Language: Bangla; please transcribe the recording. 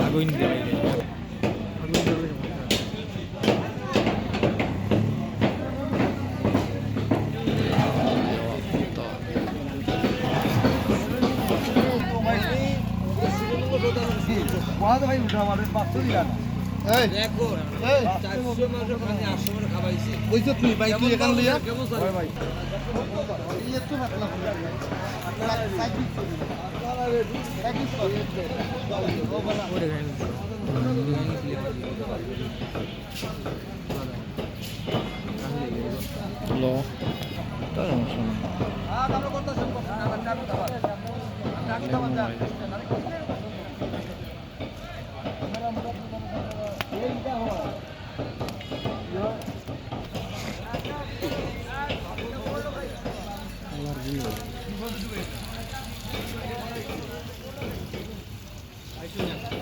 আগুন ভাই উঠা আমাদের পাঁচশো দিলা এই এই বইছ তুই ভাই তুই এখান লইয়া ভাই